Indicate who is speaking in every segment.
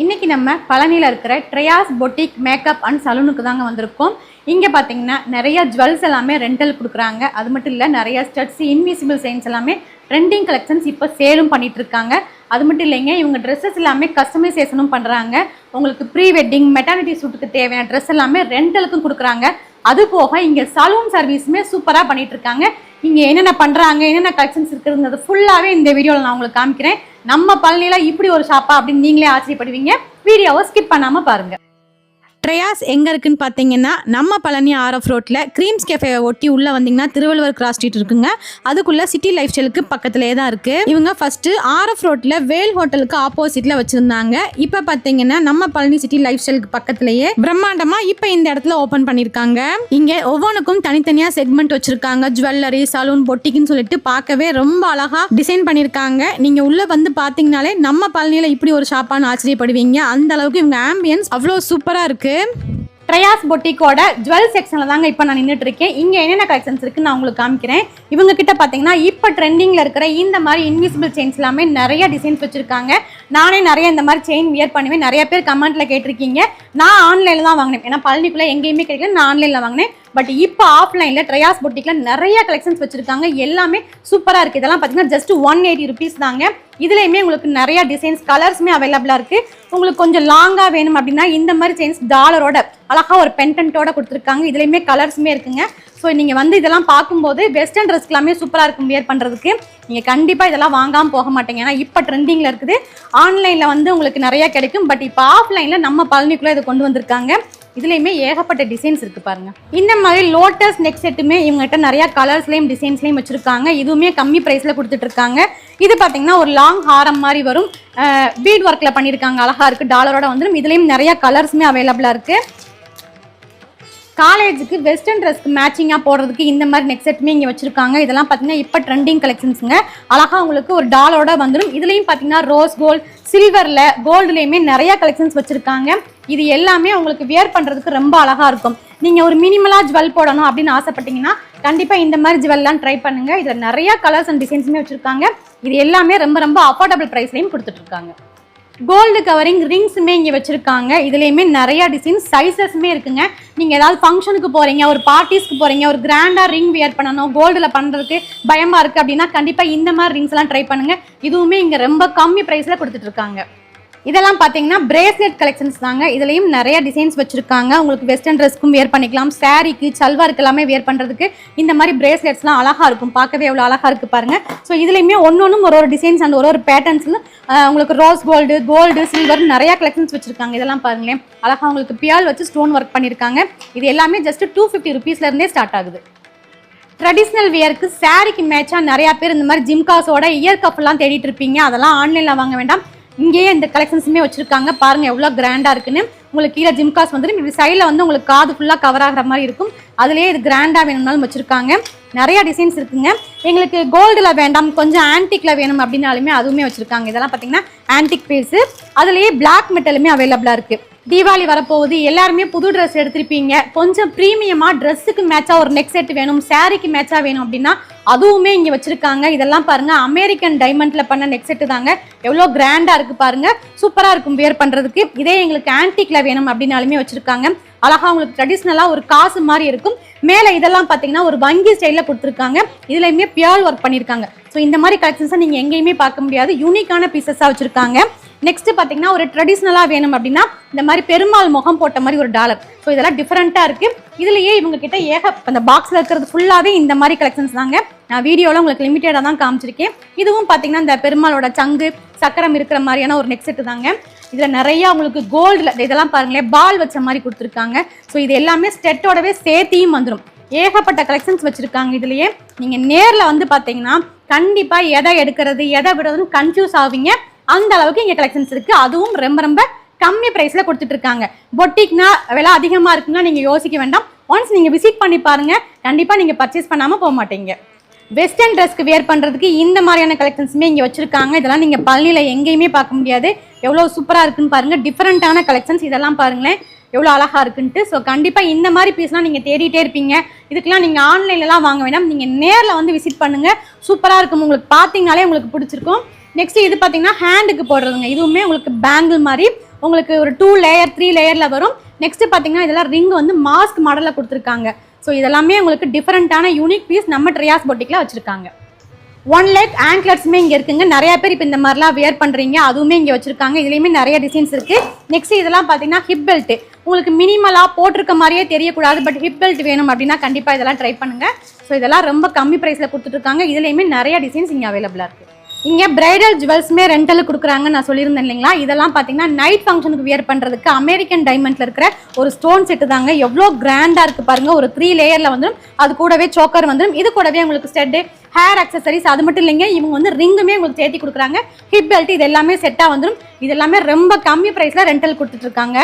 Speaker 1: இன்றைக்கி நம்ம பழனியில் இருக்கிற ட்ரையாஸ் பொட்டிக் மேக்கப் அண்ட் சலூனுக்கு தாங்க வந்திருக்கோம். இங்கே பார்த்தீங்கன்னா நிறைய ஜுவல்ஸ் எல்லாமே ரெண்டல் கொடுக்குறாங்க. அது மட்டும் இல்லை நிறைய ஸ்டட்ஸ் இன்விசிபிள் சைன்ஸ் எல்லாமே ட்ரெண்டிங் கலெக்ஷன்ஸ் இப்போ சேலும் பண்ணிகிட்ருக்காங்க அது மட்டும் இல்லைங்க இவங்க ட்ரெஸ்ஸஸ் எல்லாமே கஸ்டமைசேஷனும் பண்ணுறாங்க உங்களுக்கு ப்ரீ வெட்டிங் மெட்டர்னிட்டி சூட்டுக்கு தேவையான ட்ரெஸ் எல்லாமே ரெண்டலுக்கும் கொடுக்குறாங்க. அது போக இங்கே சலூன் சர்வீஸுமே சூப்பராக பண்ணிகிட்ருக்காங்க இங்கே என்னென்ன பண்ணுறாங்க என்னென்ன கலெக்ஷன்ஸ் இருக்குதுங்கிறது ஃபுல்லாகவே இந்த வீடியோவில் நான் உங்களுக்கு காமிக்கிறேன். நம்ம பழனியில் இப்படி ஒரு ஷாப்பா அப்படின்னு நீங்களே ஆச்சரியப்படுவீங்க. வீடியோவை ஸ்கிப் பண்ணாமல் பாருங்க.
Speaker 2: ட்ரையாஸ் எங்கே இருக்குன்னு பார்த்தீங்கன்னா நம்ம பழனி ஆர்எஃப் ரோட்டில் க்ரீம்ஸ் கேஃபேவை ஒட்டி உள்ளே வந்தீங்கன்னா திருவள்ளுவர் கிராஸ் ஸ்ட்ரீட் இருக்குங்க. அதுக்குள்ளே சிட்டி லைஃப் ஸ்டைலுக்கு பக்கத்துலேயே தான் இருக்குது இவங்க ஃபஸ்ட்டு ஆர்எஃப் ரோட்டில் வேல் ஹோட்டலுக்கு ஆப்போசிட்டில் வச்சுருந்தாங்க. இப்போ பார்த்தீங்கன்னா நம்ம பழனி சிட்டி லைஃப் ஸ்டைலுக்கு பக்கத்துலேயே பிரம்மாண்டமாக இப்போ இந்த இடத்துல ஓப்பன் பண்ணியிருக்காங்க இங்கே ஒவ்வொன்றுக்கும் தனித்தனியாக செக்மெண்ட் வச்சுருக்காங்க. ஜுவல்லரி சலூன் பொட்டிக்குன்னு சொல்லிட்டு பார்க்கவே ரொம்ப அழகாக டிசைன் பண்ணியிருக்காங்க நீங்கள் உள்ளே வந்து பார்த்தீங்கனாலே நம்ம பழனியில் இப்படி ஒரு ஷாப்பான்னு ஆச்சரியப்படுவீங்க. அந்த அளவுக்கு இவங்க ஆம்பியன்ஸ் அவ்வளோ சூப்பராக இருக்குது
Speaker 1: ட்ரையாஸ் பொட்டிக்கோட ஜுவல் செக்ஷனில் தாங்க இப்போ நான் நின்றுட்டு இருக்கேன் இங்கே என்னென்ன கலெக்ஷன்ஸ் இருக்குன்னு நான் உங்களுக்கு காமிக்கிறேன். இவங்க கிட்ட பார்த்தீங்கன்னா இப்போ ட்ரெண்டிங்கில் இருக்கிற இந்த மாதிரி இன்விசிபிள் செயின்ஸ் எல்லாமே நிறைய டிசைன்ஸ் வச்சுருக்காங்க. நானே நிறைய இந்த மாதிரி செயின் வியர் பண்ணுவேன். நிறைய பேர் கமெண்ட்டில் கேட்டிருக்கீங்க. நான் ஆன்லைனில் தான் வாங்கினேன். ஏன்னா பழனிக்குள்ளே எங்கேயுமே கிடைக்கல. நான் ஆன்லைனில் வாங்கினேன். பட் இப்போ ஆஃப்லைனில் ட்ரையாஸ் பொட்டிக்கில் நிறைய கலெக்ஷன்ஸ் வச்சுருக்காங்க. எல்லாமே சூப்பராக இருக்குது இதெல்லாம் பார்த்தீங்கன்னா ஜஸ்ட் ஒன் எயிட்டி ருபீஸ் தாங்க. இதுலேயுமே உங்களுக்கு நிறைய டிசைன்ஸ் கலர்ஸுமே அவைலபிளாக இருக்குது உங்களுக்கு கொஞ்சம் லாங்காக வேணும் அப்படின்னா இந்த மாதிரி செயின்ஸ் டாலரோட அழகாக ஒரு பென்டென்ட்டோட கொடுத்துருக்காங்க. இதுலேயுமே கலர்ஸுமே இருக்குங்க. ஸோ நீங்கள் வந்து இதெல்லாம் பார்க்கும்போது வெஸ்டர்ன் ட்ரெஸ் எல்லாமே சூப்பராக இருக்கும் வியர் பண்ணுறதுக்கு நீங்கள் கண்டிப்பாக இதெல்லாம் வாங்காமல் போக மாட்டீங்க. ஏன்னா இப்போ ட்ரெண்டிங்கில் இருக்குது. ஆன்லைனில் வந்து உங்களுக்கு நிறையா கிடைக்கும். பட் இப்போ ஆஃப்லைனில் நம்ம பழனிக்குள்ளே இதை கொண்டு வந்திருக்காங்க. இதுலேயுமே ஏகப்பட்ட டிசைன்ஸ் இருக்குது பாருங்கள் இந்த மாதிரி லோட்டஸ் நெக் செட்டுமே இவங்ககிட்ட நிறையா கலர்ஸ்லேயும் டிசைன்ஸ்லேயும் வச்சுருக்காங்க. இதுவுமே கம்மி ப்ரைஸில் கொடுத்துட்ருக்காங்க இது பார்த்தீங்கன்னா ஒரு லாங் ஹாரம் மாதிரி வரும். பீட் ஒர்க்கில் பண்ணியிருக்காங்க அழகாக இருக்குது டாலரோட வந்துடும் இதுலேயும் நிறையா கலர்ஸுமே அவைலபிளாக இருக்குது காலேஜுக்கு வெஸ்டர்ன் ட்ரெஸ்க்கு மேட்சிங்காக போடுறதுக்கு இந்த மாதிரி நெக் செட்டுமே இங்கே வச்சுருக்காங்க. இதெல்லாம் பார்த்தீங்கன்னா இப்போ ட்ரெண்டிங் கலெக்ஷன்ஸுங்க அழகாக உங்களுக்கு ஒரு டாலோட வந்துடும் இதுலேயும் பார்த்தீங்கன்னா ரோஸ் கோல்ட் சில்வரில் கோல்டுலேயுமே நிறையா கலெக்ஷன்ஸ் வச்சுருக்காங்க. இது எல்லாமே உங்களுக்கு வியர் பண்ணுறதுக்கு ரொம்ப அழகாக இருக்கும். நீங்கள் ஒரு மினிமலாக ஜுவல் போடணும் அப்படின்னு ஆசைப்பட்டீங்கன்னா கண்டிப்பாக இந்த மாதிரி ஜுவல்லாம் ட்ரை பண்ணுங்கள் இதில் நிறையா கலர்ஸ் அண்ட் டிசைன்ஸுமே வச்சுருக்காங்க. இது எல்லாமே ரொம்ப ரொம்ப அஃபோர்டபுள் ப்ரைஸ்லையும் கொடுத்துட்ருக்காங்க கோல்டு கவரிங் ரிங்ஸுமே இங்கே வச்சுருக்காங்க. இதுலேயுமே நிறையா டிசைன் சைஸஸுமே இருக்குங்க. நீங்கள் ஏதாவது ஃபங்க்ஷனுக்கு போகிறீங்க ஒரு பார்ட்டிஸ்க்கு போகிறீங்க ஒரு கிராண்டாக ரிங் வியர் பண்ணணும் கோல்டில் பண்ணுறதுக்கு பயமாக இருக்குது அப்படின்னா கண்டிப்பாக இந்த மாதிரி ரிங்ஸ்லாம் ட்ரை பண்ணுங்கள் இதுவுமே இங்கே ரொம்ப கம்மி ப்ரைஸில் கொடுத்துட்ருக்காங்க இதெல்லாம் பார்த்தீங்கன்னா பிரேஸ்லெட் கலெக்ஷன்ஸ் தாங்க. இதுலேயும் நிறைய டிசைன்ஸ் வச்சுருக்காங்க. உங்களுக்கு வெஸ்டர்ன் ட்ரெஸ்க்கும் வியர் பண்ணிக்கலாம். சாரீக்கு சல்வாருக்கு எல்லாமே வியர் பண்ணுறதுக்கு இந்த மாதிரி பிரேஸ்லெட்ஸ்லாம் அழகாக இருக்கும். பார்க்கவே எவ்வளோ அழகாக இருக்குது பாருங்கள் ஸோ இதுலேயுமே ஒன்று ஒன்றும் ஒரு ஒரு டிசைன்ஸ் அண்ட் ஒரு ஒரு பேட்டர்ன்ஸில் உங்களுக்கு ரோஸ் கோல்டு கோல்டு சில்வர் நிறையா கலெக்ஷன்ஸ் வச்சுருக்காங்க. இதெல்லாம் பாருங்களேன். அழகாக உங்களுக்கு பியால் வச்சு ஸ்டோன் ஒர்க் பண்ணியிருக்காங்க இது எல்லாமே ஜஸ்ட் டூ ஃபிஃப்டி ருபீஸ்லேருந்தே ஸ்டார்ட் ஆகுது. ட்ரெடிஷ்னல் வியருக்கு சாரிக்கு மேட்சாக நிறையா பேர் இந்த மாதிரி ஜிம்காஸோட இயர் கப்லாம் தேடிட்டு இருப்பீங்க. அதெல்லாம் ஆன்லைனில் வாங்க வேண்டாம். இங்கேயே இந்த கலெக்ஷன்ஸுமே வச்சுருக்காங்க. பாருங்கள் எவ்வளோ கிராண்டாக இருக்குன்னு. உங்களுக்கு கீழே ஜிம்காஸ் வந்துடும். இப்படி சைடில் வந்து உங்களுக்கு காது ஃபுல்லாக கவர் ஆகிற மாதிரி இருக்கும். அதுலேயே இது கிராண்டாக வேணும்னாலும் வச்சுருக்காங்க. நிறைய டிசைன்ஸ் இருக்குங்க. எங்களுக்கு கோல்டில் வேண்டாம் கொஞ்சம் ஆன்டிக்கில் வேணும் அப்படின்னாலுமே அதுவுமே வச்சுருக்காங்க. இதெல்லாம் பார்த்தீங்கன்னா ஆன்டிக் பீஸு அதுலேயே பிளாக் மெட்டலுமே அவைலபிளாக இருக்குது தீபாவளி வரப்போகுது. எல்லாருமே புது ட்ரெஸ் எடுத்திருப்பீங்க. கொஞ்சம் ப்ரீமியமாக ட்ரெஸ்ஸுக்கு மேட்சாக ஒரு நெக் செட் வேணும் சாரீக்கு மேட்சாக வேணும் அப்படின்னா அதுவுமே இங்கே வச்சுருக்காங்க. இதெல்லாம் பாருங்கள் அமெரிக்கன் டைமண்டில் பண்ண நெக் செட்டு தாங்க. எவ்வளோ கிராண்டாக இருக்குது பாருங்கள் சூப்பராக இருக்கும் வியர் பண்ணுறதுக்கு இதே எங்களுக்கு ஆன்டிக்கில் வேணும் அப்படின்னாலுமே வச்சுருக்காங்க. அழகா உங்களுக்கு ட்ரெடிஷ்னலாக ஒரு காசு மாதிரி இருக்கும். மேலே இதெல்லாம் பார்த்தீங்கன்னா ஒரு வங்கி ஸ்டைலில் கொடுத்துருக்காங்க. இதுலையுமே பியால் ஒர்க் பண்ணியிருக்காங்க ஸோ இந்த மாதிரி கலெக்ஷன்ஸை நீங்கள் எங்கேயுமே பார்க்க முடியாது. யூனிக்கான பீசஸாக வச்சுருக்காங்க. நெக்ஸ்ட் பார்த்தீங்கன்னா ஒரு ட்ரெடிஷ்னலாக வேணும் அப்படின்னா இந்த மாதிரி பெருமாள் முகம் போட்ட மாதிரி ஒரு டாலர் ஸோ இதெல்லாம் டிஃப்ரெண்ட்டாக இருக்குது இதுலேயே இவங்க கிட்ட ஏக அந்த பாக்ஸில் இருக்கிறது ஃபுல்லாகவே இந்த மாதிரி கலெக்ஷன்ஸ் தாங்க. நான் வீடியோவில் உங்களுக்கு லிமிட்டடாக தான் காமிச்சிருக்கேன். இதுவும் பார்த்தீங்கன்னா இந்த பெருமாளோட சங்கு சக்கரம் இருக்கிற மாதிரியான ஒரு நெக் செட்டு தாங்க. இதில் நிறையா உங்களுக்கு கோல்டில் இதெல்லாம் பாருங்களேன் பால் வச்ச மாதிரி கொடுத்துருக்காங்க. ஸோ இது எல்லாமே ஸ்டெட்டோடவே சேர்த்தியும் வந்துடும் ஏகப்பட்ட கலெக்ஷன்ஸ் வச்சுருக்காங்க இதுலேயே. நீங்கள் நேரில் வந்து பார்த்தீங்கன்னா கண்டிப்பாக எதை எடுக்கிறது எதை விடுறதுன்னு கன்ஃபியூஸ் ஆவீங்க. அந்த அளவுக்கு இங்கே கலெக்ஷன்ஸ் இருக்குது அதுவும் ரொம்ப ரொம்ப கம்மி ப்ரைஸில் கொடுத்துட்டு இருக்காங்க பொட்டிக்னா விலை அதிகமாக இருக்குன்னா நீங்கள் யோசிக்க வேண்டாம். ஒன்ஸ் நீங்கள் விசிட் பண்ணி பாருங்கள் கண்டிப்பாக நீங்கள் பர்ச்சேஸ் பண்ணாமல் போக மாட்டீங்க. வெஸ்டர்ன் ட்ரெஸ்க்கு வியர் பண்ணுறதுக்கு இந்த மாதிரியான கலெக்ஷன்ஸுமே இங்கே வச்சுருக்காங்க. இதெல்லாம் நீங்கள் பழனியில் எங்கேயுமே பார்க்க முடியாது. எவ்வளோ சூப்பராக இருக்குன்னு பாருங்கள் டிஃப்ரெண்ட்டான கலெக்ஷன்ஸ் இதெல்லாம் பாருங்களேன். எவ்வளோ அழகாக இருக்குன்ட்டு. ஸோ கண்டிப்பாக இந்த மாதிரி பீஸ்லாம் நீங்கள் தேடிட்டே இருப்பீங்க. இதுக்கெல்லாம் நீங்கள் ஆன்லைன்லலாம் வாங்க வேண்டாம் நீங்கள் நேரில் வந்து விசிட் பண்ணுங்கள் சூப்பராக இருக்கும். உங்களுக்கு பார்த்தீங்கனாலே உங்களுக்கு பிடிச்சிருக்கும். நெக்ஸ்ட் இது பார்த்தீங்கன்னா ஹேண்டுக்கு போடுறதுங்க. இதுவுமே உங்களுக்கு பேங்கிள் மாதிரி. உங்களுக்கு ஒரு டூ லேயர் த்ரீ லேயரில் வரும். நெக்ஸ்ட் பார்த்தீங்கன்னா இதெல்லாம் ரிங் வந்து மாஸ்க் மாடலில் கொடுத்துருக்காங்க. ஸோ இதெல்லாமே உங்களுக்கு டிஃப்ரெண்ட்டான யூனிக் பீஸ் நம்ம ட்ரியாஸ் பொட்டிக்கில் வச்சுருக்காங்க. ஒன் லேக் ஆங்க்லெட்ஸுமே இங்கே இருக்குங்க. நிறைய பேர் இப்போ இந்த மாதிரிலாம் வியர் பண்ணுறீங்க அதுவுமே இங்கே வச்சுருக்காங்க. இதுலேயுமே நிறைய டிசைன்ஸ் இருக்குது நெக்ஸ்ட் இதெல்லாம் பார்த்தீங்கன்னா ஹிப் பெல்ட்டு உங்களுக்கு மினிமலாக போட்டிருக்க மாதிரியே தெரியக்கூடாது. பட் ஹிப் பெல்ட் வேணும் அப்படின்னா கண்டிப்பாக இதெல்லாம் ட்ரை பண்ணுங்கள் ஸோ இதெல்லாம் ரொம்ப கம்மி ப்ரைஸில் கொடுத்துட்ருக்காங்க இதுலேயுமே நிறைய டிசைன்ஸ் இங்கே அவைலபிளாக இருக்குது இங்கே பிரைடல் ஜுவல்ஸுமே ரெண்டலுக்கு கொடுக்குறாங்க நான் சொல்லியிருந்தேன் இல்லைங்களா? இதெல்லாம் பார்த்தீங்கன்னா நைட் ஃபங்க்ஷனுக்கு வியர் பண்ணுறதுக்கு அமெரிக்கன் டைமண்டில் இருக்கிற ஒரு ஸ்டோன் செட்டு தாங்க. எவ்வளோ கிராண்டாக இருக்குது பாருங்க. ஒரு த்ரீ லேயரில் வந்துடும் அது கூடவே சோக்கர் வந்துடும் இது கூடவே உங்களுக்கு ஸ்டெட்டு ஹேர் அக்சசரிஸ் அது மட்டும் இல்லைங்க. இவங்க வந்து ரிங்குமே உங்களுக்கு சேர்த்தி கொடுக்குறாங்க. ஹிப் பெல்ட் இது எல்லாமே செட்டாக வந்துடும் இது எல்லாமே ரொம்ப கம்மி ப்ரைஸில் ரெண்டல் கொடுத்துட்ருக்காங்க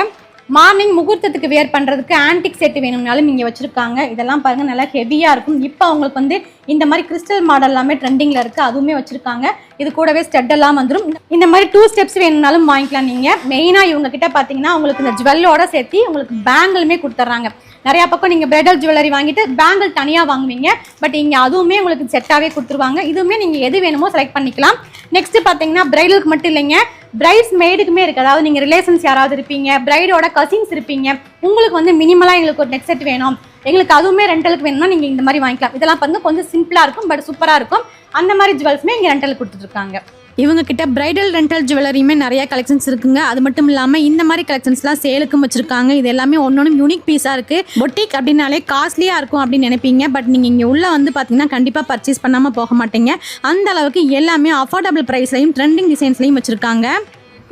Speaker 1: மார்னிங் முகூர்த்தத்துக்கு வேர் பண்ணுறதுக்கு ஆன்டிக் செட்டு வேணும்னாலும் இங்கே வச்சுருக்காங்க. இதெல்லாம் பாருங்கள் நல்லா ஹெவியாக இருக்கும். இப்போ அவங்களுக்கு வந்து இந்த மாதிரி கிறிஸ்டல் மாடல் எல்லாமே ட்ரெண்டிங்கில் இருக்குது அதுவுமே வச்சுருக்காங்க. இது கூடவே ஸ்டெட் எல்லாம் வந்துடும் இந்த மாதிரி டூ ஸ்டெப்ஸ் வேணும்னாலும் வாங்கிக்கலாம் நீங்கள் மெயினாக இவங்க கிட்ட பார்த்தீங்கன்னா உங்களுக்கு இந்த ஜுவல்லோட சேர்த்து உங்களுக்கு பேங்கிளுமே கொடுத்துட்றாங்க நிறையா பக்கம் நீங்கள் பிரைடல் ஜுவல்லரி வாங்கிட்டு பேங்கிள் தனியாக வாங்குவீங்க. பட் இங்கே அதுவுமே உங்களுக்கு செட்டாகவே கொடுத்துருவாங்க. இதுவுமே நீங்கள் எது வேணுமோ செலக்ட் பண்ணிக்கலாம். நெக்ஸ்ட் பார்த்தீங்கன்னா பிரைடலுக்கு மட்டும் இல்லைங்க. பிரைட்ஸ் மேடுக்குமே இருக்குது அதாவது நீங்கள் ரிலேஷன்ஸ் யாராவது இருப்பீங்க பிரைடோட கசின்ஸ் இருப்பீங்க உங்களுக்கு வந்து மினிமலாக எங்களுக்கு ஒரு நெக் செட் வேணும். எங்களுக்கு அதுவுமே ரெண்டலுக்கு வேணும்னா நீங்கள் இந்த மாதிரி வாங்கிக்கலாம். இதெல்லாம் பார்த்து கொஞ்சம் சிம்பிளாக இருக்கும் பட் சூப்பராக இருக்கும். அந்த மாதிரி ஜுவல்ஸுமே இங்கே ரெண்டலுக்கு கொடுத்துட்ருக்காங்க
Speaker 2: இவங்கக்கிட்ட பிரைடல் ரெண்டல் ஜுவல்லரியுமே நிறைய கலெக்ஷன்ஸ் இருக்குங்க. அது மட்டும் இல்லாமல் இந்த மாதிரி கலெக்ஷன்ஸ்லாம் சேலுக்கும் வச்சுருக்காங்க. இது எல்லாமே ஒன்றும் யூனிக் பீஸாக இருக்குது பொட்டிக் அப்படின்னாலே காஸ்ட்லியாக இருக்கும் அப்படின்னு நினைப்பீங்க. பட் நீங்கள் இங்கே உள்ளே வந்து பார்த்தீங்கன்னா கண்டிப்பாக பர்ச்சேஸ் பண்ணாமல் போக மாட்டீங்க. அந்த அளவுக்கு எல்லாமே அஃபோர்டபுள் ப்ரைஸ்லையும் ட்ரெண்டிங் டிசைன்ஸ்லையும் வச்சுருக்காங்க.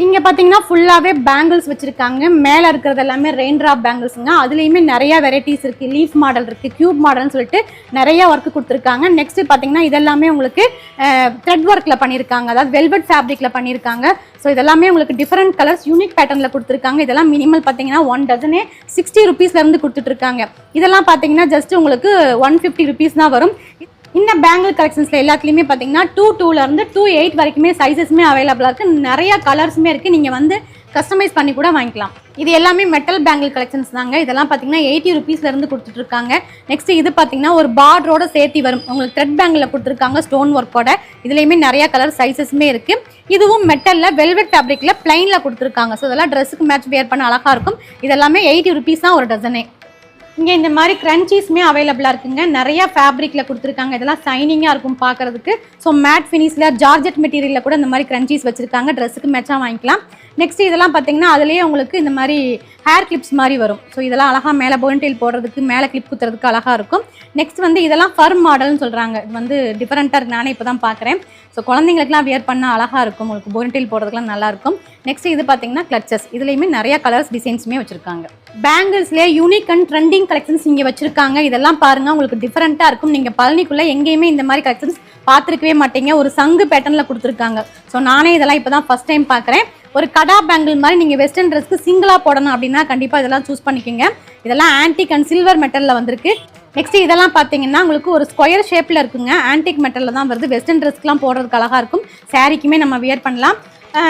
Speaker 1: இங்கே பார்த்தீங்கன்னா ஃபுல்லாகவே பேங்கிள்ஸ் வச்சுருக்காங்க. மேலே இருக்கிறது எல்லாமே ரெயின் ட்ராப் பேங்கிள்ஸுங்க அதுலேயுமே நிறைய வெரைட்டிஸ் இருக்குது லீஃப் மாடல் இருக்குது க்யூப் மாடல்னு சொல்லிட்டு நிறைய ஒர்க் கொடுத்துருக்காங்க. நெக்ஸ்ட் பார்த்தீங்கன்னா இதெல்லாமே உங்களுக்கு த்ரெட் ஒர்க்கில் பண்ணியிருக்காங்க அதாவது வெல்வெட் ஃபேப்ரிக்கில் பண்ணியிருக்காங்க ஸோ இதெல்லாமே உங்களுக்கு டிஃப்ரெண்ட் கலர்ஸ் யூனிக் பேட்டர்னில் கொடுத்துருக்காங்க. இதெல்லாம் மினிமல் பார்த்தீங்கன்னா ஒன் டசனே சிக்ஸ்டி ருபீஸ்லேருந்து கொடுத்துட்ருக்காங்க இதெல்லாம் பார்த்தீங்கன்னா ஜஸ்ட் உங்களுக்கு ஒன் ஃபிஃப்டி ருபீஸ் தான் வரும். இந்த பேங்கிள் கலெக்ஷன்ஸில் எல்லாத்துலேயுமே பார்த்தீங்கன்னா டூ டூலேருந்து டூ எயிட் வரைக்குமே சைஸஸ்மே அவைலபிளாக இருக்குது நிறையா கலர்ஸுமே இருக்குது நீங்கள் வந்து கஸ்டமைஸ் பண்ணி கூட வாங்கிக்கலாம். இது எல்லாமே மெட்டல் பேங்கிள் கலெக்ஷன்ஸ் தாங்க. இதெல்லாம் பார்த்தீங்கன்னா எயிட்டி ருபீஸ்லேருந்து கொடுத்துட்ருக்காங்க நெக்ஸ்ட் இது பார்த்தீங்கன்னா ஒரு பார்டரோட சேர்த்தி வரும். உங்களுக்கு த்ரெட் பேங்கில் கொடுத்துருக்காங்க ஸ்டோன் ஒர்க்கோட இதுலேயுமே நிறையா கலர் சைஸஸ்மே இருக்குது இதுவும் மெட்டலில் வெல்வெட் ஃபேப்ரிக்கில் பிளைனில் கொடுத்துருக்காங்க. ஸோ இதெல்லாம் ட்ரெஸ்ஸுக்கு மேட்ச் வேர் பண்ண அழகாக இருக்கும். இதெல்லாமே எயிட்டி ருபீஸ் தான் ஒரு டசனே இங்கே இந்த மாதிரி க்ரன்ச்சீஸுமே அவைலபிளாக இருக்குங்க. நிறைய ஃபேப்ரிக்கில் கொடுத்துருக்காங்க. இதெல்லாம் சைனிங்காக இருக்கும் பார்க்கறதுக்கு. ஸோ மேட் ஃபினிஷில் ஜார்ஜெட் மெட்டீரியலில் கூட இந்த மாதிரி க்ரன்ச்சீஸ் வச்சுருக்காங்க. ட்ரெஸ்ஸுக்கு மேட்சாக வாங்கிக்கலாம். நெக்ஸ்ட் இதெல்லாம் பார்த்தீங்கன்னா அதுலேயே உங்களுக்கு இந்த மாதிரி ஹேர் கிளிப்ஸ் மாதிரி வரும். ஸோ இதெல்லாம் அழகாக மேலே போன்டெயில் போடுறதுக்கு மேலே கிளிப் குத்துறதுக்கு அழகாக இருக்கும். நெக்ஸ்ட் வந்து இதெல்லாம் ஃபர்ம் மாடல்னு சொல்கிறாங்க இது வந்து டிஃப்ரெண்ட்டாக இருக்கு. நானே இப்போ தான் பார்க்குறேன் ஸோ குழந்தைங்களுக்குலாம் வியர் பண்ணால் அழகாக இருக்கும். உங்களுக்கு போன்டெயில் போடுறதுக்குலாம் நல்லாயிருக்கும் நெக்ஸ்ட் இது பார்த்தீங்கன்னா கிளச்சஸ் இதுலேயுமே நிறையா கலர்ஸ் டிசைன்ஸுமே வச்சுருக்காங்க. பேங்கிள்ஸ்லேயே யூனிக் அண்ட் ட்ரெண்டிங் கலெக்ஷன்ஸ் இங்கே வச்சுருக்காங்க. இதெல்லாம் பாருங்கள் உங்களுக்கு டிஃப்ரெண்ட்டாக இருக்கும். நீங்கள் பழனிக்குள்ளே எங்கேயுமே இந்த மாதிரி கலெக்ஷன்ஸ் பார்த்துருக்கவே மாட்டீங்க. ஒரு சங்கு பேட்டர்னில் கொடுத்துருக்காங்க. ஸோ நானே இதெல்லாம் இப்போ தான் ஃபஸ்ட் டைம் பார்க்குறேன் ஒரு கடா பேங்கிள் மாதிரி நீங்கள் வெஸ்டர்ன் ட்ரெஸ்க்கு சிங்கிளாக போடணும் அப்படின்னா கண்டிப்பாக இதெல்லாம் சூஸ் பண்ணிக்கோங்க. இதெல்லாம் ஆன்டிக் அண்ட் சில்வர் மெட்டலில் வந்திருக்கு. நெக்ஸ்ட் இதெல்லாம் பார்த்தீங்கன்னா உங்களுக்கு ஒரு ஸ்கொயர் ஷேப்பில் இருக்குங்க. ஆன்டிக் மெட்டலில் தான் வருது. வெஸ்டர்ன் ட்ரெஸ்க்குலாம் போடுறதுக்கு அழகாக இருக்கும். சாரீக்குமே நம்ம வியர் பண்ணலாம்.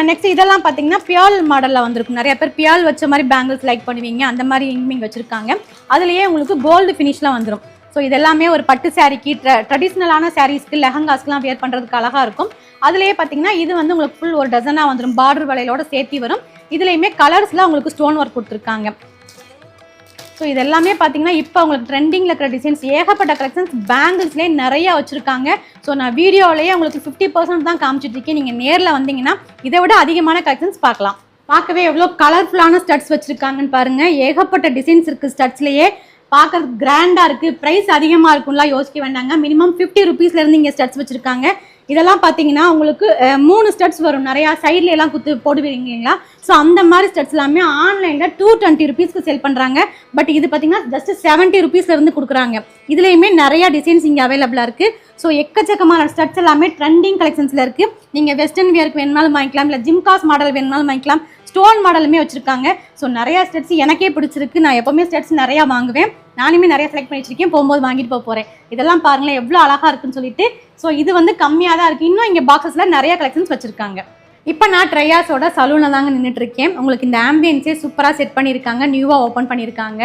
Speaker 1: நெக்ஸ்ட் இதெல்லாம் பார்த்தீங்கன்னா பியால் மாடலில் வந்திருக்கும். நிறைய பேர் பியால் வச்ச மாதிரி பேங்கிள்ஸ் லைக் பண்ணுவீங்க. அந்த மாதிரி இங்கே வச்சுருக்காங்க. அதுலேயே உங்களுக்கு கோல்டு ஃபினிஷ்லாம் வந்துடும் ஸோ இதெல்லாமே ஒரு பட்டு சாரீக்கு ட்ர ட்ரெடிஷ்னலான சாரீஸ்க்கு லெஹங்காஸ்க்குலாம் வியர் பண்ணுறதுக்கு அழகாக இருக்கும். அதுலேயே பார்த்தீங்கன்னா இது வந்து உங்களுக்கு ஃபுல் ஒரு டசனாக வந்துடும் பார்டர் வலையிலோட சேர்த்தி வரும். இதுலேயுமே கலர்ஸ்லாம் உங்களுக்கு ஸ்டோன் ஒர்க் கொடுத்துருக்காங்க. ஸோ இது எல்லாமே பார்த்தீங்கன்னா இப்போ உங்களுக்கு ட்ரெண்டிங்கில் இருக்கிற டிசைன்ஸ் ஏகப்பட்ட கலெக்ஷன்ஸ் பேங்கிள்ஸ்லேயே நிறையா வச்சுருக்காங்க. ஸோ நான் வீடியோலேயே உங்களுக்கு ஃபிஃப்டி பர்சன்ட் தான் காமிச்சிட்டு இருக்கேன். நீங்கள் நேரில் வந்தீங்கன்னா இதை விட அதிகமான கலெக்ஷன்ஸ் பார்க்கலாம். பார்க்கவே எவ்வளோ கலர்ஃபுல்லான ஸ்டட்ஸ் வச்சுருக்காங்கன்னு பாருங்கள் ஏகப்பட்ட டிசைன்ஸ் இருக்குது ஸ்டட்ஸ்லேயே பார்க்கறதுக்கு கிராண்டாக இருக்குது ப்ரைஸ் அதிகமாக இருக்கும்லாம் யோசிக்க வேண்டாங்க. மினிமம் ஃபிஃப்டி ருபீஸ்லேருந்து இங்கே ஸ்டட்ஸ் வச்சுருக்காங்க. இதெல்லாம் பார்த்தீங்கன்னா உங்களுக்கு மூணு ஸ்டட்ஸ் வரும். நிறையா சைட்ல எல்லாம் குத்து போடுவீங்க இல்லைங்களா ஸோ அந்த மாதிரி ஸ்டட்ஸ் எல்லாமே ஆன்லைனில் டூ டுவெண்ட்டி ருபீஸ்க்கு செல் பண்ணுறாங்க பட் இது பார்த்தீங்கன்னா ஜஸ்ட் செவன்ட்டி ருபீஸ்லேருந்து கொடுக்குறாங்க. இதுலேயுமே நிறையா டிசைன்ஸ் இங்கே அவைலபிளாக இருக்குது ஸோ எக்கச்சக்கமான ஸ்டட்ஸ் எல்லாமே ட்ரெண்டிங் கலெக்ஷன்ஸில் இருக்குது நீங்கள் வெஸ்டர்ன் வியருக்கு வேணுனாலும் வாங்கிக்கலாம். இல்லை ஜிம்காஸ் மாடல் வேணுனாலும் வாங்கிக்கலாம். ஸ்டோன் மாடலுமே வச்சுருக்காங்க. ஸோ நிறையா ஸ்டெட்ஸ் எனக்கே பிடிச்சிருக்கு. நான் எப்போவுமே ஸ்டெட்ஸ் நிறையா வாங்குவேன். நானுமே நிறைய செலக்ட் பண்ணி வச்சிருக்கேன். போகும்போது வாங்கிட்டு போக போகிறேன் இதெல்லாம் பாருங்களேன் எவ்வளோ அழகாக இருக்குன்னு சொல்லிட்டு. ஸோ இது வந்து கம்மியாக தான் இருக்குது இன்னும் இங்கே பாக்ஸஸில் நிறைய கலெக்ஷன்ஸ் வச்சுருக்காங்க. இப்போ நான் ட்ரையாஸோட சலூனில் தாங்க நின்றுட்டுருக்கேன் உங்களுக்கு இந்த ஆம்பியன்ஸே சூப்பராக செட் பண்ணியிருக்காங்க. நியூவாக ஓப்பன் பண்ணியிருக்காங்க.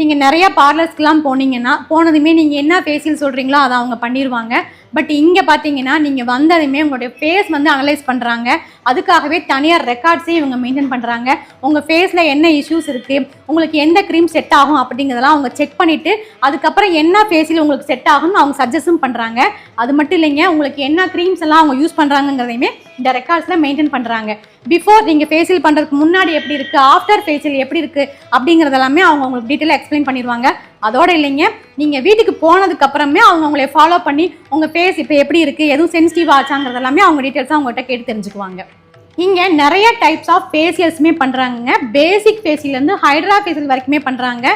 Speaker 1: நீங்கள் நிறையா பார்லர்ஸ்க்குலாம் போனீங்கன்னா போனதுமே நீங்கள் என்ன ஃபேஷியல் சொல்கிறீங்களோ அதை அவங்க பண்ணிடுவாங்க பட் இங்கே பார்த்தீங்கன்னா நீங்கள் வந்ததுமே உங்களுடைய ஃபேஸ் வந்து அனலைஸ் பண்ணுறாங்க அதுக்காகவே தனியார் ரெக்கார்ட்ஸே இவங்க மெயின்டைன் பண்ணுறாங்க உங்கள் ஃபேஸில் என்ன இஷ்யூஸ் இருக்குது உங்களுக்கு எந்த க்ரீம் செட் ஆகும் அப்படிங்கிறதெல்லாம் அவங்க செக் பண்ணிவிட்டு அதுக்கப்புறம் என்ன ஃபேஸில் உங்களுக்கு செட் ஆகும்னு அவங்க சஜஷன் பண்ணுறாங்க அது மட்டும் இல்லைங்க உங்களுக்கு என்ன க்ரீம்ஸ் எல்லாம் அவங்க யூஸ் பண்ணுறாங்கங்கிறதையுமே இந்த ரெக்கார்ட்ஸில் மெயின்டைன் பண்ணுறாங்க பிஃபோர் நீங்கள் ஃபேஷியல் பண்ணுறதுக்கு முன்னாடி எப்படி இருக்குது ஆஃப்டர் ஃபேஷியல் எப்படி இருக்குது அப்படிங்கிறதெல்லாமே அவங்க உங்களுக்கு டீட்டெயிலாக எக்ஸ்பிளைன் பண்ணிடுவாங்க. அதோட இல்லைங்க. நீங்கள் வீட்டுக்கு போனதுக்கு அப்புறமே அவங்க உங்களை ஃபாலோ பண்ணி உங்கள் ஃபேஸ் இப்போ எப்படி இருக்குது எதுவும் சென்சிட்டிவ் ஆச்சாங்கிறது எல்லாமே அவங்க டீட்டெயில்ஸாக அவங்ககிட்ட கேட்டு தெரிஞ்சுக்குவாங்க. இங்கே நிறைய டைப்ஸ் ஆஃப் ஃபேஷியல்ஸுமே பண்ணுறாங்க பேசிக் ஃபேஷியல்லேருந்து ஹைட்ரா ஃபேஷியல் வரைக்குமே பண்ணுறாங்க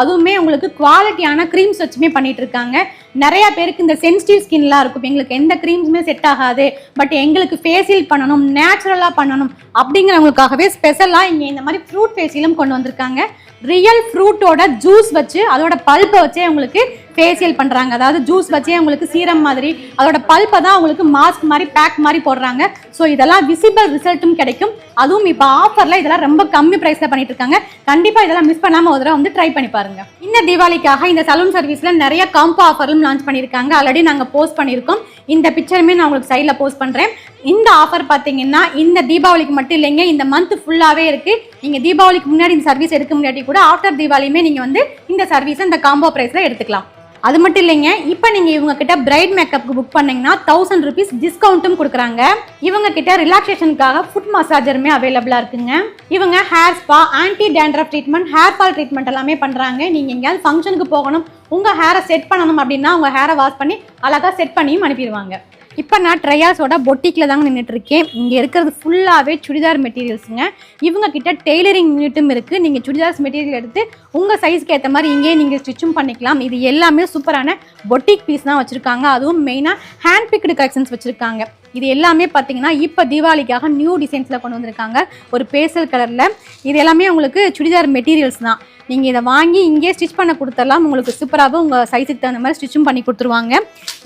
Speaker 1: அதுவுமே உங்களுக்கு குவாலிட்டியான க்ரீம்ஸ் வச்சுமே பண்ணிகிட்டு இருக்காங்க. நிறைய பேருக்கு இந்த சென்சிட்டிவ் ஸ்கின்லாம் இருக்கும். எங்களுக்கு எந்த க்ரீம்ஸுமே செட் ஆகாது. பட் எங்களுக்கு ஃபேஷியல் பண்ணணும் நேச்சுரலாக பண்ணணும் அப்படிங்கிறவங்களுக்காகவே ஸ்பெஷலாக இங்கே இந்த மாதிரி ஃப்ரூட் ஃபேஷியலும் கொண்டு வந்திருக்காங்க. ரியல் ஃப்ரூட்டோட ஜூஸ் வச்சு அதோட பல்ப்பை வச்சே அவங்களுக்கு ஃபேஷியல் பண்ணுறாங்க அதாவது ஜூஸ் வச்சே அவங்களுக்கு சீரம் மாதிரி அதோட பல்ப்பை தான் அவங்களுக்கு மாஸ்க் மாதிரி பேக் மாதிரி போடுறாங்க. ஸோ இதெல்லாம் விசிபிள் ரிசல்ட்டும் கிடைக்கும். அதுவும் இப்போ ஆஃபரில் இதெல்லாம் ரொம்ப கம்மி ப்ரைஸில் பண்ணிட்டு இருக்காங்க கண்டிப்பாக இதெல்லாம் மிஸ் பண்ணாமல் ஒரு தடவை வந்து ட்ரை பண்ணி பாருங்க. இந்த தீபாவளிக்காக இந்த சலூன் சர்வீஸில் நிறைய காம்போ ஆஃபரும் லான்ச் பண்ணியிருக்காங்க. ஆல்ரெடி நாங்கள் போஸ்ட் பண்ணியிருக்கோம். இந்த பிக்சருமே நான் உங்களுக்கு சைடில் போஸ்ட் பண்ணுறேன் இந்த ஆஃபர் பார்த்தீங்கன்னா இந்த தீபாவளிக்கு மட்டும் இல்லைங்க இந்த மந்த் ஃபுல்லாகவே இருக்குது நீங்கள் தீபாவளிக்கு முன்னாடி இந்த சர்வீஸ் எடுக்க முன்னாடி கூட ஆஃப்டர் தீபாவளியுமே நீங்கள் வந்து இந்த சர்வீஸை இந்த காம்போ ப்ரைஸில் எடுத்துக்கலாம். அது மட்டும் இல்லைங்க இப்போ நீங்கள் இவங்க கிட்ட பிரைட் மேக்கப்புக்கு புக் பண்ணீங்கன்னா தௌசண்ட் ருபீஸ் டிஸ்கவுண்ட்டும் கொடுக்குறாங்க. இவங்க கிட்ட ரிலாக்ஸேஷனுக்காக ஃபுட் மசாஜருமே அவைலபிளாக இருக்குங்க. இவங்க hair spa anti dandruff treatment hair fall treatment எல்லாமே பண்ணுறாங்க நீங்கள் எங்கேயாவது ஃபங்க்ஷனுக்கு போகணும் உங்கள் ஹேரை செட் பண்ணணும் அப்படின்னா உங்கள் ஹேரை வாஷ் பண்ணி அழகாக செட் பண்ணியும் அனுப்பிடுவாங்க. இப்போ நான் ட்ரையாஸோட பொட்டிக்கில் தாங்க நின்றுட்டுருக்கேன் இங்கே இருக்கிறது ஃபுல்லாகவே சுடிதார் மெட்டீரியல்ஸுங்க இவங்க கிட்ட டெய்லரிங் யூனிட்டும் இருக்குது நீங்கள் சுடிதார்ஸ் மெட்டீரியல் எடுத்து உங்கள் சைஸ்க்கு ஏற்ற மாதிரி இங்கேயே நீங்கள் ஸ்டிச்சும் பண்ணிக்கலாம். இது எல்லாமே சூப்பரான பொட்டிக் பீஸ் தான் வச்சுருக்காங்க. அதுவும் மெயினாக ஹேண்ட் பிக்டு கலெக்ஷன்ஸ் வச்சுருக்காங்க. இது எல்லாமே பார்த்தீங்கன்னா இப்போ தீபாவளிக்காக நியூ டிசைன்ஸில் கொண்டு வந்திருக்காங்க. ஒரு பேசல் கலரில் இது எல்லாமே உங்களுக்கு சுடிதார் மெட்டீரியல்ஸ் தான். நீங்கள் இதை வாங்கி இங்கேயே ஸ்டிச் பண்ண கொடுத்துடலாம். உங்களுக்கு சூப்பராகவும் உங்கள் சைஸுக்கு தகுந்த மாதிரி ஸ்டிச்சும் பண்ணி கொடுத்துருவாங்க.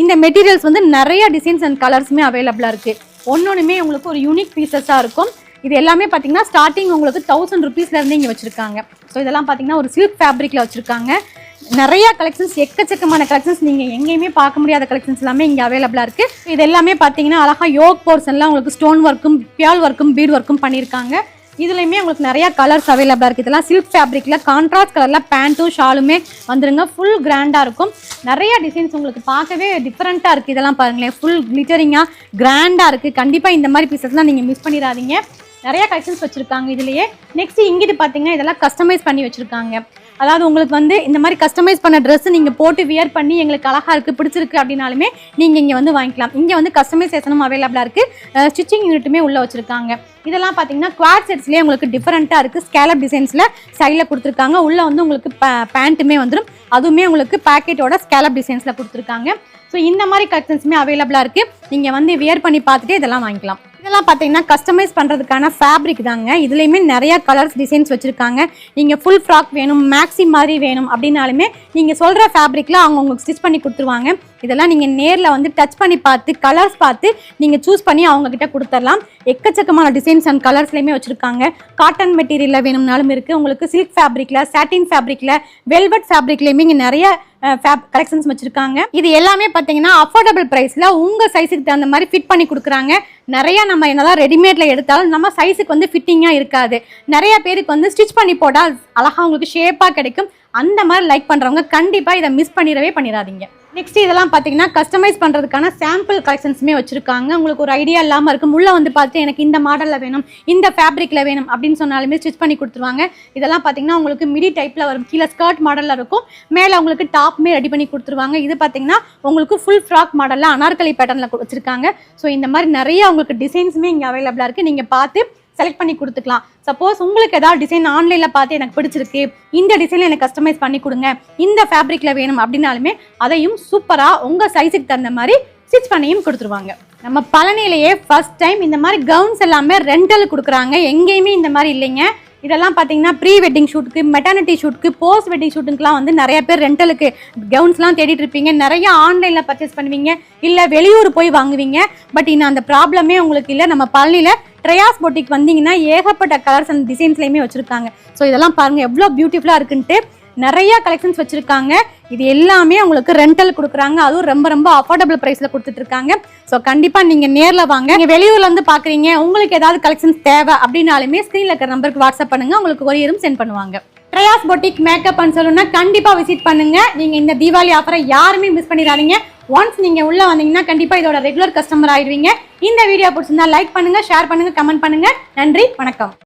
Speaker 1: இந்த மெட்டீரியல்ஸ் வந்து நிறைய டிசைன்ஸ் அண்ட் கலர்ஸுமே அவைலபிளாக இருக்குது ஒன்னொன்றுமே உங்களுக்கு ஒரு யூனிக் பீசஸாக இருக்கும். இது எல்லாமே பார்த்தீங்கன்னா ஸ்டார்டிங் உங்களுக்கு தௌசண்ட் ருபீஸ்லேருந்து இங்கே வச்சுருக்காங்க. ஸோ இதெல்லாம் பார்த்தீங்கன்னா ஒரு சில்க் ஃபேப்ரிக்கில் வச்சுருக்காங்க. நிறைய கலெக்ஷன்ஸ் எக்கச்சக்கமான கலெக்ஷன்ஸ் நீங்கள் எங்கேயுமே பார்க்க முடியாத கலெக்ஷன்ஸ் எல்லாமே இங்கே அவைலபிளாக இருக்குது இது எல்லாமே பார்த்தீங்கன்னா அழகாக யோக் போர்ஷன்லாம் உங்களுக்கு ஸ்டோன் ஒர்க்கும் பியால் ஒர்க்கும் பீட் ஒர்க்கும் பண்ணியிருக்காங்க. இதுலையுமே உங்களுக்கு நிறைய கலர்ஸ் அவைலபிளாக இருக்குது இதெல்லாம் சில்க் ஃபேப்ரிக்கில் கான்ட்ராஸ்ட் கலரில் பேண்ட்டும் ஷாலுமே வந்துருங்க. ஃபுல் கிராண்டாக இருக்கும். நிறைய டிசைன்ஸ் உங்களுக்கு பார்க்கவே டிஃப்ரெண்ட்டாக இருக்குது இதெல்லாம் பாருங்களேன். ஃபுல் கிளிட்டரிங்காக கிராண்டாக இருக்குது கண்டிப்பாக இந்த மாதிரி பீசஸ்லாம் நீங்கள் மிஸ் பண்ணிடாதீங்க. நிறைய கலெக்ஷன்ஸ் வச்சுருக்காங்க இதுலேயே. நெக்ஸ்ட் இங்கிட்டு பார்த்தீங்கன்னா இதெல்லாம் கஸ்டமைஸ் பண்ணி வச்சுருக்காங்க. அதாவது உங்களுக்கு வந்து இந்த மாதிரி கஸ்டமைஸ் பண்ண ட்ரெஸ் நீங்கள் போட்டு வியர் பண்ணி எங்களுக்கு அழகாக இருக்குது பிடிச்சிருக்கு அப்படின்னாலுமே நீங்கள் இங்கே வந்து வாங்கிக்கலாம். இங்கே வந்து கஸ்டமைசேஷனும் அவைலபிளாக இருக்குது ஸ்டிச்சிங் யூனிட்டுமே உள்ளே வச்சுருக்காங்க. இதெல்லாம் பார்த்தீங்கன்னா குவாட் செட்ஸ்லேயே உங்களுக்கு டிஃப்ரெண்ட்டாக இருக்குது ஸ்கேலப் டிசைன்ஸில் சைடில் கொடுத்துருக்காங்க. உள்ளே வந்து உங்களுக்கு பேண்ட்டுமே வந்துடும் அதுவுமே உங்களுக்கு பேக்கெட்டோட ஸ்கேலப் டிசைன்ஸில் கொடுத்துருக்காங்க. ஸோ இந்த மாதிரி கலெக்ஷன்ஸுமே அவைலபிளாக இருக்குது நீங்கள் வந்து வியர் பண்ணி பார்த்துட்டு இதெல்லாம் வாங்கிக்கலாம். இதெல்லாம் பார்த்தீங்கன்னா கஸ்டமைஸ் பண்ணுறதுக்கான ஃபேப்ரிக் தாங்க. இதுலேயுமே நிறையா கலர்ஸ் டிசைன்ஸ் வச்சுருக்காங்க. நீங்கள் ஃபுல் ஃப்ராக் வேணும் மேக்ஸி மாதிரி வேணும் அப்படின்னாலுமே நீங்கள் சொல்கிற ஃபேப்ரிக்கில் அவங்க உங்களுக்கு ஸ்டிச் பண்ணி கொடுத்துருவாங்க. இதெல்லாம் நீங்கள் நேரில் வந்து டச் பண்ணி பார்த்து கலர்ஸ் பார்த்து நீங்கள் சூஸ் பண்ணி அவங்கக்கிட்ட கொடுத்துடலாம் எக்கச்சக்கமான டிசைன்ஸ் அண்ட் கலர்ஸ்லையுமே வச்சுருக்காங்க. காட்டன் மெட்டீரியலில் வேணும்னாலும் இருக்குது உங்களுக்கு சில்க் ஃபேப்ரிக்கில் சாட்டின் ஃபேப்ரிக்கில் வெல்வெட் ஃபேப்ரிக்லேயுமே இங்கே நிறைய ஃபேப் கலெக்ஷன்ஸ் வச்சுருக்காங்க. இது எல்லாமே பார்த்தீங்கன்னா அஃபோர்டபுள் ப்ரைஸில் உங்கள் சைஸுக்கு தகுந்த மாதிரி ஃபிட் பண்ணி கொடுக்குறாங்க. நிறையா நம்ம என்னதான் ரெடிமேடில் எடுத்தாலும் நம்ம சைஸுக்கு வந்து ஃபிட்டிங்காக இருக்காது. நிறைய பேருக்கு வந்து ஸ்டிச் பண்ணி போட்டால் அழகாக உங்களுக்கு ஷேப்பாக கிடைக்கும். அந்த மாதிரி லைக் பண்ணுறவங்க கண்டிப்பாக இதை மிஸ் பண்ணிடவே பண்ணிடாதீங்க. நெக்ஸ்ட் இதெல்லாம் பார்த்தீங்கன்னா கஸ்டமைஸ் பண்ணுறதுக்கான சாம்பிள் கலெக்ஷன்ஸுமே வச்சுருக்காங்க. உங்களுக்கு ஒரு ஐடியா இல்லாமல் இருக்கும். உள்ளே வந்து பார்த்து எனக்கு இந்த மாடலில் வேணும் இந்த ஃபேப்ரிக்கில் வேணும் அப்படின்னு சொன்னாலுமே ஸ்டிச் பண்ணி கொடுத்துருவாங்க. இதெல்லாம் பார்த்தீங்கன்னா உங்களுக்கு மிடி டைப்பில் வரும். கீழே ஸ்கர்ட் மாடலில் இருக்கும். மேலே உங்களுக்கு டாப்மே ரெடி பண்ணி கொடுத்துருவாங்க. இது பார்த்தீங்கன்னா உங்களுக்கு ஃபுல் ஃப்ராக் மாடலில் அனார்கலி பேட்டர்னில் வச்சுருக்காங்க. ஸோ இந்த மாதிரி நிறைய உங்களுக்கு டிசைன்ஸுமே இங்கே அவைலபிளாக இருக்குது நீங்கள் பார்த்து செலக்ட் பண்ணி கொடுத்துக்கலாம். சப்போஸ் உங்களுக்கு ஏதாவது டிசைன் ஆன்லைனில் பார்த்து எனக்கு பிடிச்சிருக்கு இந்த டிசைனில் எனக்கு கஸ்டமைஸ் பண்ணி கொடுங்க இந்த ஃபேப்ரிக்கில் வேணும் அப்படின்னாலுமே அதையும் சூப்பராக உங்கள் சைஸுக்கு தகுந்த மாதிரி ஸ்டிச் பண்ணியும் கொடுத்துருவாங்க. நம்ம பழனியிலேயே ஃபர்ஸ்ட் டைம் இந்த மாதிரி கவுன்ஸ் எல்லாமே ரெண்டல் கொடுக்குறாங்க. எங்கேயுமே இந்த மாதிரி இல்லைங்க. இதெல்லாம் பார்த்தீங்கன்னா ப்ரீ வெட்டிங் ஷூட்டுக்கு மெட்டர்னிட்டி ஷூட்டுக்கு போஸ்ட் வெட்டிங் ஷூட்டுக்குலாம் வந்து நிறைய பேர் ரெண்டலுக்கு கவுன்ஸ்லாம் தேடிட்டு இருப்பீங்க. நிறைய ஆன்லைனில் பர்ச்சேஸ் பண்ணுவீங்க. இல்லை வெளியூர் போய் வாங்குவீங்க. பட் இன்னும் அந்த ப்ராப்ளமே உங்களுக்கு இல்லை. நம்ம பழனியில் ட்ரையாஸ் பொட்டிக் வந்தீங்கன்னா ஏகப்பட்ட கலர்ஸ் அந்த டிசைன்ஸ்லையுமே வச்சுருக்காங்க. ஸோ இதெல்லாம் பாருங்கள் எவ்வளோ பியூட்டிஃபுல்லாக இருக்குன்ட்டு நிறைய கலெக்ஷன்ஸ் வச்சுருக்காங்க. இது எல்லாமே உங்களுக்கு ரெண்டல் கொடுக்குறாங்க. அதுவும் ரொம்ப ரொம்ப அஃபோர்டபுள் ப்ரைஸில் கொடுத்துட்டு இருக்காங்க. ஸோ கண்டிப்பாக நீங்கள் நேரில் வாங்க. நீங்கள் வெளியூர்லேருந்து பார்க்குறீங்க உங்களுக்கு ஏதாவது கலெக்ஷன்ஸ் தேவை அப்படின்னாலுமே ஸ்க்ரீனில் இருக்கிற நம்பருக்கு வாட்ஸ்அப் பண்ணுங்கள் உங்களுக்கு கொரியரும் சென்ட் பண்ணுவாங்க. ட்ரையாஸ் பொட்டிக் மேக்கப் சொல்லணும்னா கண்டிப்பாக விசிட் பண்ணுங்கள் நீங்கள் இந்த தீபாவளி ஆஃபரை யாருமே மிஸ் பண்ணிடாதீங்க. ஒன்ஸ் நீங்கள் உள்ளே வந்தீங்கன்னா கண்டிப்பாக இதோட ரெகுலர் கஸ்டமர் ஆயிடுவீங்க. இந்த வீடியோ பிடிச்சிருந்தா லைக் பண்ணுங்கள் ஷேர் பண்ணுங்கள் கமெண்ட் பண்ணுங்கள் நன்றி வணக்கம்.